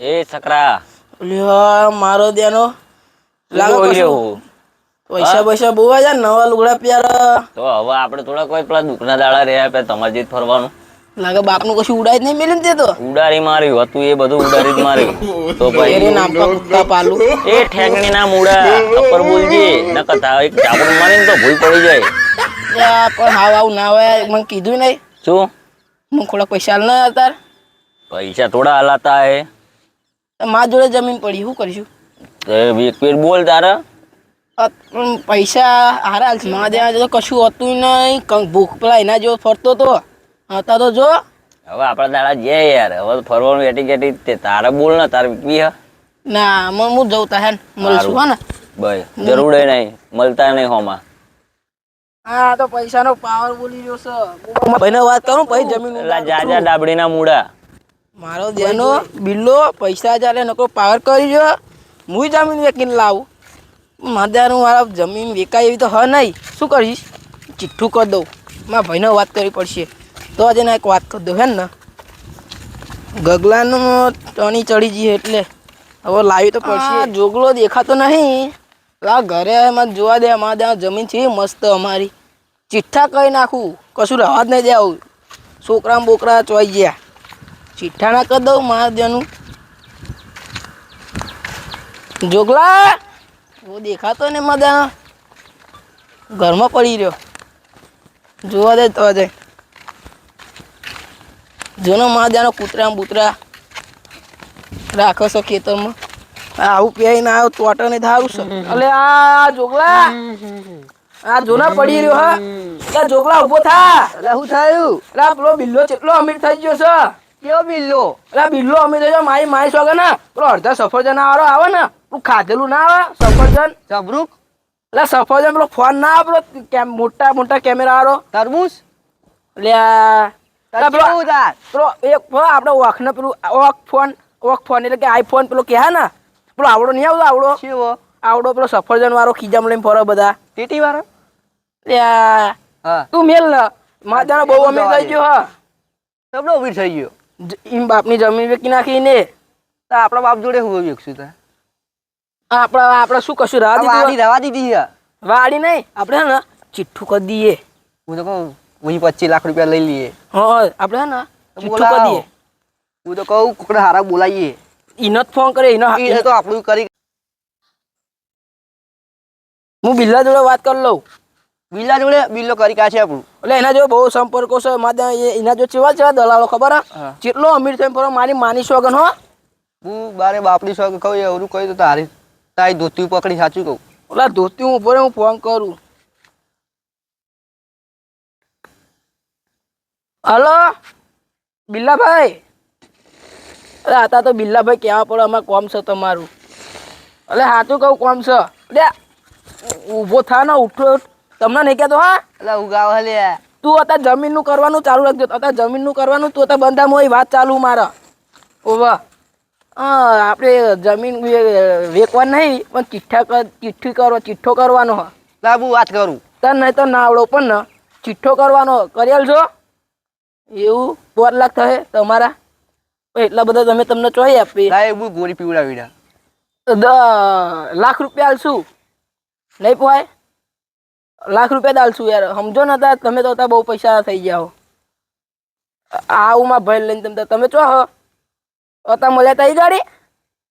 એ છકરા. લ્યો મારો દેનો. લાગે કશું પૈસા પૈસા બહુ આવ્યા નવા લુગડા પ્યાર તો હવે આપણે થોડા કોઈ પેલા દુઃખના દાડા રહ્યા પે તમારે જીત ફરવાનું. લાગે બાપનું કશું ઉડાય જ નહીં મેલ્યું તે તો. ઉડારી માર્યું હતું એ બધું ઉડારી જ માર્યું. તો ભાઈ નામ પર કુત્તા પાલું. એ ઠેંગણી ના મૂડા અપર બોલજી. ન કથા એક ચાપડ મારીને તો ભૂલ પડી જાય. પણ હાવ આવું ના હોય મને કીધું નહીં. શું? હું થોડા પૈસા ના હતા પૈસા થોડા હલાતા હે. મારા જોડે જમીન પડી શું કરીશું? એક બોલ તારા. પૈસા હારા છે. મારા ત્યાં તો કશું હતું નહીં. કંઈક ભૂખ પેલા એના જેવો ફરતો તો. હતા તો જો. હવે આપણા દાડા જે યાર. હવે ફરવાનું એટી કેટી તે તારે બોલ ને તારે વીકવી હા. ના મને હું જઉં તા હે મળશું હા ને? ભાઈ જરૂર નહીં. મળતા નહીં હોમાં. હા તો પૈસાનો પાવર બોલી રહ્યો છે. ભાઈને વાત કરું પછી જમીન જા જાજા ડાબડીના મૂડા મારો દેનો બિલ્લો પૈસા ચાલે નકો પાવર કરી જો હું જમીન વેકીને લાવું. મારે મારા જમીન વેકાય એવી તો હ નહીં. શું કરીશ? ચિઠ્ઠું કરી દઉં. મારા ભાઈને વાત કરવી પડશે. તો આજે ના એક વાત કરી દઉં હે ને? ગગલાનો ટણી ચડી જઈએ એટલે. હવે લાવી તો પડશે. જોગલો દેખાતો નહીં. લા ઘરે એમાં જોવા દે અમારા ત્યાં જમીન છે મસ્ત અમારી. ચિઠ્ઠા કહી નાખું? કશું રહેવા જ નહીં દે આવું. છોકરા બોકરા ચોઈ ગયા. ચિઠ્ઠા ના કરી દઉં મહાદેવનું. જોગલા બહુ દેખાતો ને મદા ઘરમાં પડી રહ્યો. જોવા દે તો જાય જોનો મહાદેવનો કૂતરા બૂતરા રાખો છો ખેતરમાં. આવું આવું પહેરીને આવ્યો તોટો ને ધારું છે. એટલે આ જોગલા, આ જોના પડી રહ્યો, હા. જોગલા ઊભો થા. એટલે શું થયું? એટલે પેલો બિલ્લો ચેટલો અમીર થઈ ગયો છે. કેવો બિલ્લો? આ બિલ્લો અમે તો મારી મારી સોગે ને. પેલો અડધા સફરજન વાળો આવે ને પેલું ખાધેલું ના આવે સફરજન. જબરૂક? એટલે સફરજન પેલો ફોન ના કેમ મોટા મોટા કેમેરા વાળો. તરબૂચ? પેલો એક આપડે ઓખ ને પેલું ઓખ ફોન ઓખ ફોન એટલે કે આઈફોન પેલો કહે ને પેલો આવડો નહીં આવતો આવડો. કેવો આવડો પેલો સફરજન વાળો ખીજામ લઈને ફરો બધા. ટીટી વાળો? તું મેલ ને. માતાનો બહુ અમે થઈ ગયો હા. તબલો ઊભી થઈ ગયો? જ- ઈમ બાપની જમીન વેચી નાખીને તો આપણા બાપ જોડે હું વેચશું તાર આપણે આપણે શું કશું રાહ આ વાડી દીધી રવા દીધી છે. વાડી નહીં આપણે હે ને ચિઠ્ઠું કરી દઈએ. હું તો કહું વહી પચીસ લાખ રૂપિયા લઈ લઈએ. હા આપણે હે ને ચિઠ્ઠું કરી બોલાવો. દઈએ. હું તો કહું કોકડા હારા બોલાવીએ ઈનો જ ફોન કરે ઈનો એ તો આપણું કરી હું બિલ્લા જોડે વાત કરી લઉં. બિલ્લા જોડે બિલ્લો કરી કાઢશે આપણું. એટલે એના જો બહુ સંપર્કો છે માદા એના જો ચેવા ચેવા દલાલો ખબર હે. જેટલો અમીર થઈને ફરો મારી માની સોગન હો. હું બારે બાપડી સોગ કહું એવું કહી તો તારી. તારી ધોતી પકડી સાચું કહું. ઓલા ધોતી હું ઊભો રહે, હું ફોન કરું. હલો? બિલ્લાભાઈ? અરે આતા તો બિલ્લાભાઈ કહેવા પડે અમારે કોમ છે તમારું. એટલે સાચું કહું કોમ છે. એટલે ઊભો થા ને ઉઠો. તમને નહીં કહેતો હા? એટલે ઉગાવ હલે તું અત્યારે જમીનનું કરવાનું ચાલુ રાખજો. અત્યારે જમીનનું કરવાનું તું અત્યારે બંધામ હોય વાત ચાલુ મારા. ઓવા હા આપણે જમીન વેકવા નહીં પણ ચિઠ્ઠા ચિઠ્ઠી કરો ચિઠ્ઠો કરવાનો હ. લા હું વાત કરું. તને નહીં તો ના આવડો પણ ને. ચિઠ્ઠો કરવાનો કરી છો એવું પોર લાખ થશે તમારા. એટલા બધા તમે તમને ચોઈ આપી એ ગોળી પીવડાવી લાખ રૂપિયા આલશું. નહીં પોવાય લાખ રૂપિયા દાલશું યાર. સમજો ને હતા તમે તો બહુ પૈસા થઈ ગયા હો. આવું માં ભાઈ લઈને તમે તમે ચો હો. હતા મળ્યા તા ઈ ગાડી?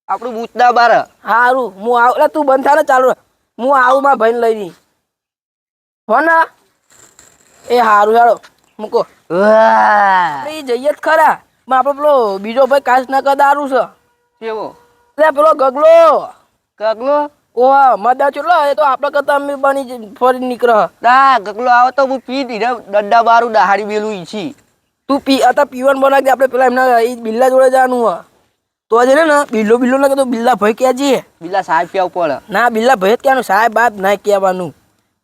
આપણું બૂચના બાર. સારું હું આવ એટલે તું બંધ થાય ચાલુ હું આવું માં ભાઈને લઈને હો ને? એ સારું હેડો મૂકો. એ જઈએ જ ખરા. પણ આપણો પેલો બીજો ભાઈ કાચ ના સારું છે. કેવો? એટલે પેલો ગગલો. ગગલો? ઓહ મદા ચેટલો એ તો આપણે કરતા અમે બની ફરી નીકળ. ના ગગલો આવે તો હું પી દીધા. ડड्डा બારું દહાડી બેલું ઈછી તું પી અત્યારે પીવાનું બનાવી દે. આપણે પેલા એમના એ બિલ્લા જોડે જવાનું હે તો આજે ને બિલ્લો બિલ્લો ના તો બિલ્લા ભાઈ ક્યાં જઈએ બિલ્લા સાહેબ પીવા પડે ના બિલ્લા ભાઈ જ કહેવાનું સાહેબ બાપ ના કહેવાનું.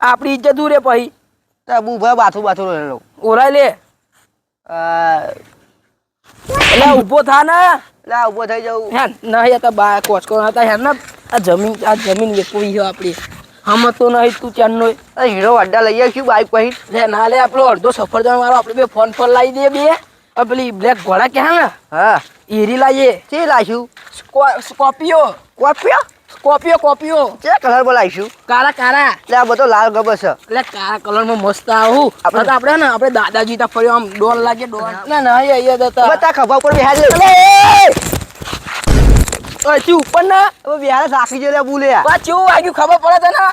આપણી ઇજ્જત દૂર રે પછી તો ભાઈ બાથું બાથું રહેલો ઓરાય લે. એટલે ઊભો થા ને. આ ઊભો થઈ જાઉં. હે નહીં તો બા કોચકો હતા. હે ને આ જમીન આ જમીન વેચવી છે આપણી. હમ તો નહીં તું ચાંદનો હીરો અડ્ડા લઈ આવ્યું બાઈક પછી લે ના લે આપણો અડધો સફરજન વાળો આપણે બે ફોન પર લાવી દે બે. આ પેલી બ્લેક ઘોડા કે હે હા. એરી લાવીએ ચે લાવ્યું સ્કો- સ્કોર્પિયો. કોપ્યો સ્કોર્પિયો કોપીઓ. કે કલર બોલાવીશું? કારા કારા એટલે આ બધો લાલ ગબર છે. એટલે કલર કલરમાં મસ્ત આવું. આપણે- આપણે આપણે ને આપણે દાદાજી તા ફર્યો આમ ડોલ લાગે ડોલ ના ના. અહીંયા અહીંયા જતા. બતા ખભા ઉપર બેહાર લે અહીંથી ઉપર ના? હવે બેહારે સાખી જો લે બુલે બા ચૂ વાગ્યું? ખબર પડે તને?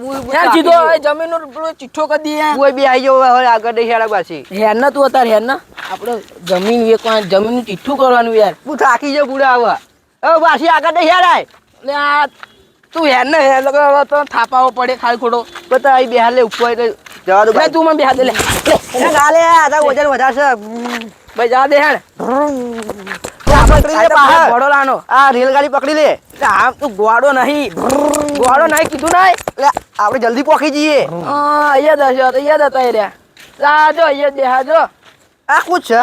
બુલ ત્યાં સીધો હવે જમીનનો પેલો ચિઠ્ઠો કરી દઈએ બુએ બે આવી હવે આગળ દે હેડા પાછી. હેર ના તું અત્યારે હેર ના આપણે જમીન વેચવા જમીનનું ચિઠ્ઠું કરવાનું યાર. હું થાકી જો બુડા આવા હવે પાછી આગળ દે હેડાય. એટલે આ તું હેર ને હેર લગા હવે તો થાપાવો પડે ખાલી ખોટો. બધા અહીં બેહાર લે ઉપર જવા દો ભાઈ. તું મને બેહા દે લે. લે, એ ગાલે આ તો વજન વધારશે. ભાઈ જા દે હેડ બહાર. રેલગાડી પકડી લે. એટલે આમ તું ગોળો નહીં. ગોળો નહીં કીધું નહીં. એટલે આપણે જલ્દી પોખી જઈએ. હા અહીંયા દસ અહીંયા દતા રહ્યા. રાજો અહીંયા દેહાજો આ કુછ છે?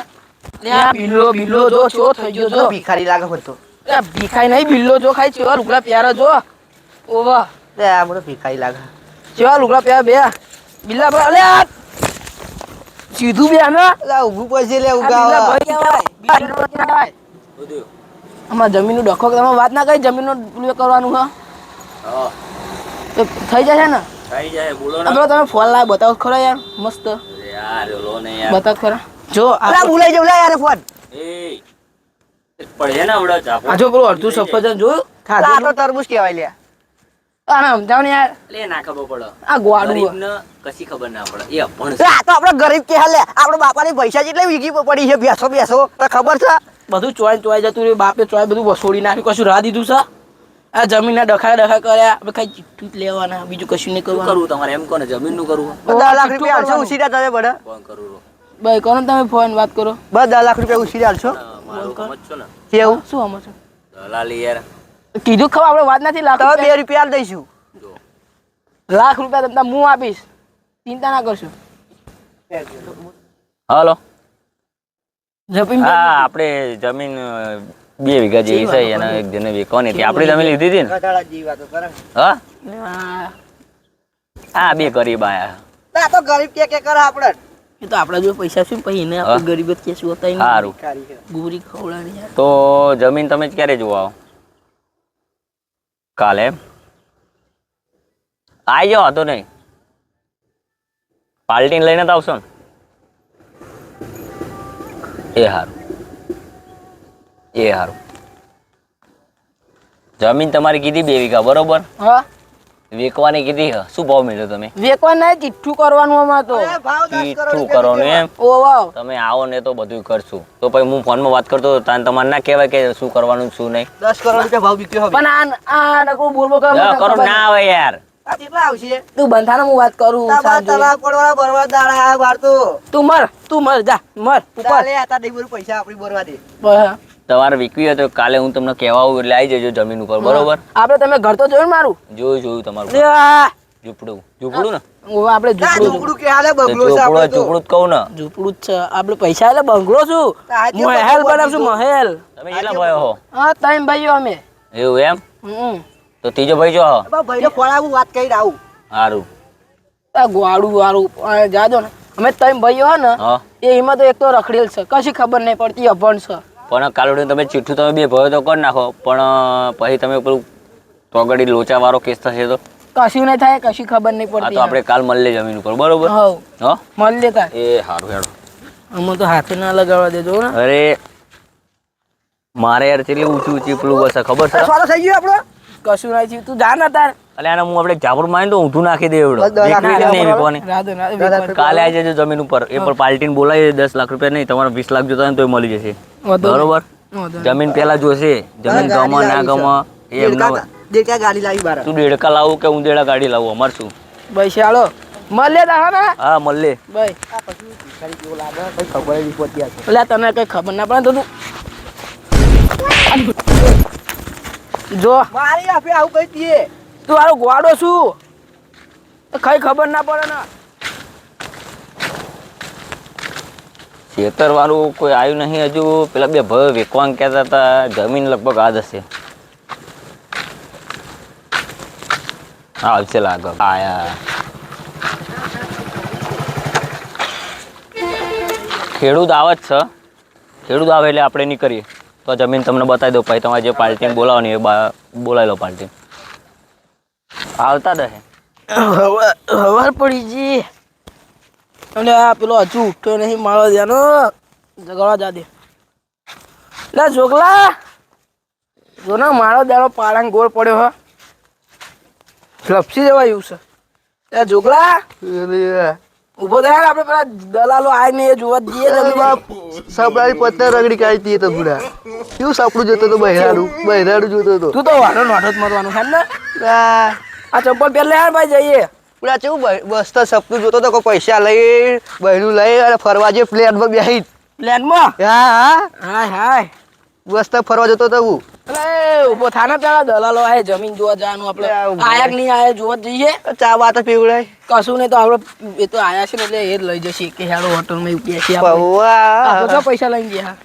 લે આ બિલ્લો બિલ્લો જો ચો થઈ ગયો જો ભિખારી લાગે બધો ભીખાઈ નહીં બિલ્લો જો ખાઈ ચેવા લુગડા પ્યારા જો. ઓવા. લે આ મને ભીખાઈ લાગે. ચેવા લુગડા પ્યારા બે. બિલ્લા ભાઈ લે આ. સીધું બે ના. એટલે ઊભું પછી લે ઉગાવા. કહેવાય. આમાં જમીનનું ડખો તમે વાત ના કરી જમીનનું કરવાનું હા? થઈ જશે ને? થઈ જાય બોલો ને. તમે ફોન લાવ બતાવો ખરો યાર મસ્ત. યાર લો ને યાર. બતાવ ખરા. જો આ ભૂલાઈ જાવ લે યાર ફોન. એ. પડે ને આવડે ચાપો આ જો પેલું અડધું સફરજન જોયું? આ તો તરબૂચ કહેવાય લે. આને સમજાવ ને યાર લે ના ખબર પડે. આ ગોવાડું કશી ખબર ના પડે. એ અભણ આ તો આપણે ગરીબ કે લે આપણે બાપાની પૈસા જેટલી વીઘી પડી છે બેસો બેસો તો ખબર છે? બધું ચોય ચોય જતું રહ્યું. બાપે ચોય બધું વસોડી નાખ્યું. કશું રાહ દીધું છે? આ જમીનના ડખા ડખા કર્યા. આપણે કઈ ચિઠ્ઠું જ લેવાના. બીજું કશું નહીં કરવાનું. કરવું તમારે? એમ કોને? જમીનનું કરવું દસ લાખ રૂપિયા ઉસીરા તમે બડે બંધ. કરો? તમે ફોન વાત કરો. બસ દસ લાખ રૂપિયા સમજશો ને કેવું શું આમાં છે? દલાલી યાર. કીધું ખબર આપણે વાત નથી લાખ બે રૂપિયા દઈશું. લાખ રૂપિયા તમને હું આપીશ. ચિંતા ના કરશો. હાલો. જમીન હા આપણે જમીન બે વીઘા જેવી છે એને એક જણે વેચવાની હતી? આપણે જમીન લીધી હતી ને? હા? બે ગરીબ આયા. આ તો ગરીબ કે કે કરે આપણે? એ તો આપણા જો પૈસા શું પછી એને ગરીબ જ કેશું હોતા સારું ગુરી ખવડાવી તો જમીન તમે ક્યારે જોવા આવો? કાલે? આવી જાઓ હતો નહીં. પાર્ટીને લઈને તો આવશો ને. એ સારું એ સારું જમીન તમારી કીધી બે વીઘા બરોબર? હા. વેચવાની કીધી હ. શું ભાવ મળ્યો તમે? વેકવા નહીં ચિઠ્ઠું કરવાનું અમાર તો. રૂપિયા કરવાનું એમ. ઓ વાવ. તમે આવો ને તો બધું કરશું. તો પછી હું ફોનમાં વાત કરતો હતો તાન તમારે ના કહેવાય કે શું કરવાનું શું નહીં. દસ કરોડ રૂપિયા ભાવ બીક્યો હવે. પણ આ આ નકરું બોલવો બોલ કરે કરો ના આવે યાર. કેટલા આવશે? તું બંધાને હું વાત કરું તલાક પડવાના બરવા દાડા આ તો. તું મર તું મર જા મર ઉપર ચાલે આ તાર પૈસા આપણી બરવા દે. બસ. તમારે વીકવી હોય તો કાલે હું તમને કહેવા આવું એટલે આવી જજો જમીન ઉપર બરોબર? આપણે તમે ઘર તો જોયું મારું? જોયું જોયું તમારું ઝૂપડું. ઝૂંપડું. ઝૂંપડું ને? આપણે આ ઝૂંપડું ઝૂંપડું કે હાલે તો છે આપણે તો. કહું ને. ઝૂંપડું છે. આપણે પૈસા એટલે બંગલો છું. મહેલ બનાવશું મહેલ. તમે કેટલા ભાઈઓ હો? હા ત્રણ ભાઈઓ અમે. એવું એમ? હમ. તો ત્રીજો ભાઈ જો ભાઈને ખોળાવું વાત કરી આવું. સારું આ ગોળું વાળું જાજો ને. અમે ત્રણ ભાઈઓ હે ને એ એમાં તો એક તો રખડેલ છે. કશી ખબર નહીં પડતી અભણ છે. પણ કાલ તમે ચીઠું તમે બે ભયો તો કરી નાખો. પણ પછી તમે પેલું તોગડી લોચા વાળો કેસ થશે તો? કશું નહીં થાય કશી ખબર નહીં પડતી તો આપણે કાલ મળીએ જમીન ઉપર બરોબર? હવ. હો? મળી લેતા એ હારું હેડો. અમે તો હાથે ના લગાડવા દેજો ને. અરે મારે યાર ચેલી ઊંચી ઊંચી પેલું બસ ખબર છે? થઈ ગયો આપણો. કશું નહીં થયું તું જા ના તાર. અલે આને હું આપણે જાપરમાં તો ઊંધું નાખી દે એવડો. નહીં વિકવાની. કાલે આવી જજો જમીન ઉપર એ પર પાલટીને બોલાવી દસ લાખ રૂપિયા નહીં તમારે વીસ લાખ જોતા હોય ને તોય મળી જશે. બરોબર? જમીન પેલા જોશે જમીન ગાડી ના લાવી એ દેડકા- ગાડી લાવી બાર. તું દેડકા લાવું કે હું દેડા ગાડી લાવું? અમાર શું? ભાઈ ચાલો મળી દા હા ને? હા મળે ભાઈ. આ પછી ભિખારી જેવો લાગે કઈ ખબર જ નહીં પડતી આ એટલે તને કઈ ખબર ના પડે તો તું જો. મારી આપે આવું કઈ દીએ તું મારો ગોવાડો છું. કઈ ખબર ના પડે ને. ખેતર વાળું કોઈ આવ્યું નહીં હજુ. પેલા બે ભય વેકવાંગ કહેતા હતા, જમીન લગભગ આ જ હશે. હા આવશે લાગે આયા. ખેડૂત આવે જ છે. ખેડૂત આવે એટલે આપણે નીકળીએ તો જમીન તમને બતાવી દઉં. પછી તમારે જે પાર્ટીને બોલાવવાની એ બોલાવી લો પાર્ટી. આવતા રહે હવા- હવાર પડી જી. અને આ પેલો હજુ ઉઠ્યો નહીં મારો ત્યાંનો જગવા જા દે. લે જોગલા જો ને મારો દાડો પાળાંગ ગોળ પડ્યો હ. લપસી જવાયું છે. એ જોગલા ઊભો થાય આપણે પેલા દલાલો આવી ને એ જોવા દઈએ સાપડાની પત્તા રગડી કાઢી દઈએ તો બુડા કેવું સાપડું જોતો તો બહેરાડું બહેરાડું જોતો તો. તું તો વાડો નોટો જ મરવાનું હે ને? આ ચપ્પલ પહેરલે યાર ભાઈ જઈએ. પેલા ચેવું બસ તો સપનું જોતો તો કોઈ પૈસા લઈ બહેનું લઈ અને ફરવા જઈએ પ્લેનમાં બેસી પ્લેનમાં? હા હા. હાય હાય. મસ્ત ફરવા જતો તો હું. અરે ઊભો થાને પેલા દલાલો આય જમીન જોવા જવાનું આપણે. આયા કે નહીં આયા જોવા જઈએ. ચા વાત તો પીવડાય. કશું નહીં તો આપણે એ તો આયા છે ને એટલે એ જ લઈ જશે. કે હેડો હોટલમાં માં આપણે. આપણે પૈસા લઈ ગયા.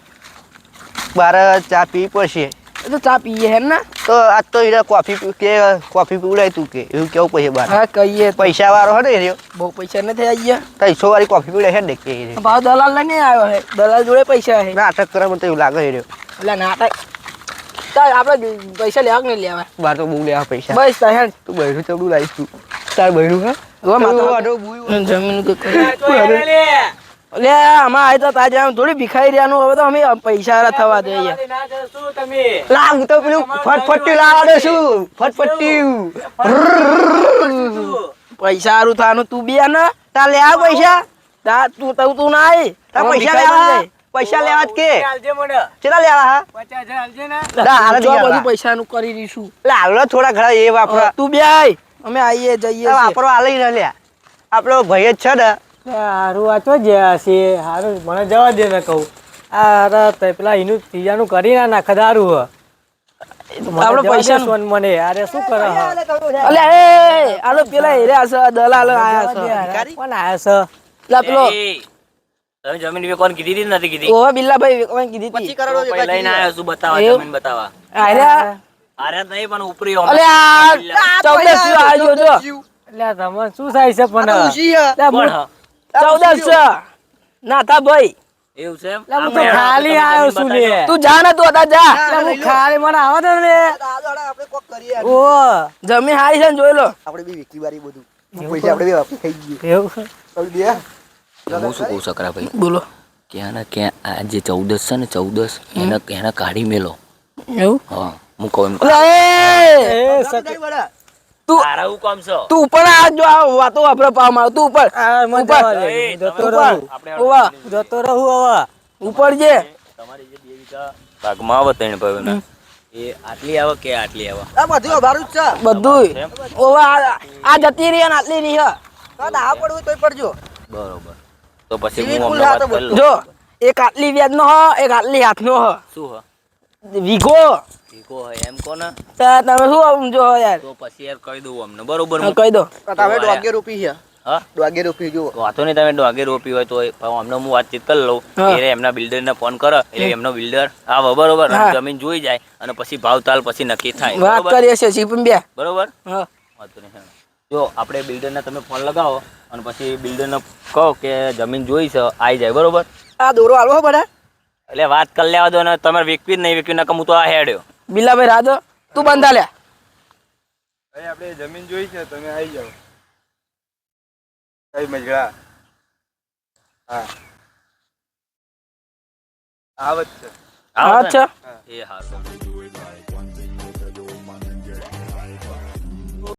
બાર ચા પી પડશે. એ તો ચા પીએ હેમ ને? તો આજ તો એને કોફી કે કોફી પીવડાય તું કે એવું કેવું પૈસા બાર હા કહીએ. પૈસા વાળો હે ને એ. બહુ પૈસા નથી આવી ગયા ત્રણસો વાળી કોફી પીવડાય છે ને કે એ ભાવ દલાલ લઈને આવ્યો હે દલાલ જોડે પૈસા હે નાટક કરવા મને તો એવું લાગે રહ્યો. એટલે નાટક. તાર આપણે પૈસા લેવા કે નહીં લેવા? બાર તો બહુ લેવા પૈસા. બસ તાર હેડ. તું બહેરું ચડું લાવીશ તું. તાર બહેરું હા? હવે માથા- આડો ભૂઈ જમીન કે કરી લે આમાં આય તો તાજે આમ થોડી ભિખાઈ રહ્યાનું હવે તો અમે પૈસા થવા દઈએ લા હું તો પેલું ફટફટી લાવડે છું ફટફટી. પૈસા સારું થાનું તું બી આના તા લે લેવા પૈસા. તા તું તું તું ના આય. આમાં પૈસા લેવા. પૈસા લેવા જ કે. કેટલા લેવા હા? હાલે જો બધું પૈસા પૈસાનું કરી દઈશું. લા હાલો થોડા ઘણા એ વાપરા. તું બે આય. અમે આઈએ જઈએ. વાપરો હાલે ને લ્યા. આપણો ભાઈ જ છે ને હારું આ તો જ્યાં છે હારું મને જવા દે ને કહું. આ હારા તે પેલા એનું ત્રીજાનું કરી ના નાખે દારૂ હ. આપણે આપણે પૈસાનું- પૈસા મને અરે શું કરે અલે એ આલો પેલા હેરે આસ દલાલ આયા છે કોણ આયા છે લા પેલો. તમે જમીન વેકવાની કીધી હતી નથી કીધી. ઓહો બિલ્લા ભાઈ વેકવાન કીધી હતી? કરોડો તો પછી લઈને આવ્યો છું બતાવા જમીન બતાવા અરે અરે નહીં પણ ઉપરી અલ્યા ચૌદસ આવ્યો જો એટલે તમે શું થાય છે પણ? ચૌદસ ના થા ભાઈ. એવું છે હું તો ખાલી આવ્યો છું લે. તું જા ને તું હતા જા. હું ખાલી મને આવા દે ને ઓ જમીન હારી છે ને જોઈ લો. આપણે બી વેકી બારી બધું. પૈસા આપણે બી વાપરી ખાઈ ગઈએ એવું આપણે બે હું. શું કહું સકરાભાઈ બોલો. ક્યાં ને ક્યાં આ જે ચૌદસ છે ને ચૌદસ એને એને કાઢી મેલો. એવું? હા હું કહું એમ. તું તારા હું કામ છો? તું ઉપર આ જો આ વાતો આપણે પાવ મારો. તું ઉપર ઉપર. જવા દે એ, હું જતો રહું. ઓવા જતો રહું હવે. ઉપર જે. તમારી જે બે વીઘા ભાગમાં આવે ત્રણ ભાઈઓના. એ આટલી આવે કે આટલી આવે? આ બધું અમારું જ છે. બધું ઓવા આ- જતી રહી અને આટલી રહી હે. તો પડવું તોય પડજો. બરોબર. તો પછી હું. જો એક આટલી વ્યાજ નો હ એક આટલી હાથ નો હ. શું હ? વીઘો ઠીકો હોય એમ કોને? તમે શું આમ જો યાર? તો પછી યાર કહી દઉં અમને. બરોબર હા, કહી દો. તમે ડોગે રૂપી છે. હા? ડોગે રોપી જુઓ. વાતો નહીં તમે ડોગે રોપી હોય તો અમને હું વાતચીત કરી લઉં. એટલે એમના બિલ્ડર ને ફોન કરો. એટલે એમનો બિલ્ડર. આ બરોબર. જમીન જોઈ જાય અને પછી ભાવ તાલ પછી નક્કી થાય. વાત બરોબર? કરીએ છીએ સીપમ બે બરોબર? હા. વાંધો નહીં જો આપણે બિલ્ડરને તમે ફોન લગાવો અને પછી બિલ્ડરને કહો કે જમીન જોઈ છે આવી જાય. બરોબર? આ દોરો આલો બધા એટલે વાત કરી લેવા દો ને તમારે વેકવી જ નહીં વેકવી નકમ હું તો આ હેડ્યો. બિલાભાઈ રાધો તું બંધા લે. આપણે જમીન જોઈ છે તમે આવી જાઓ. કઈ મજડા હા. આવત છે. અચ્છા એ હારું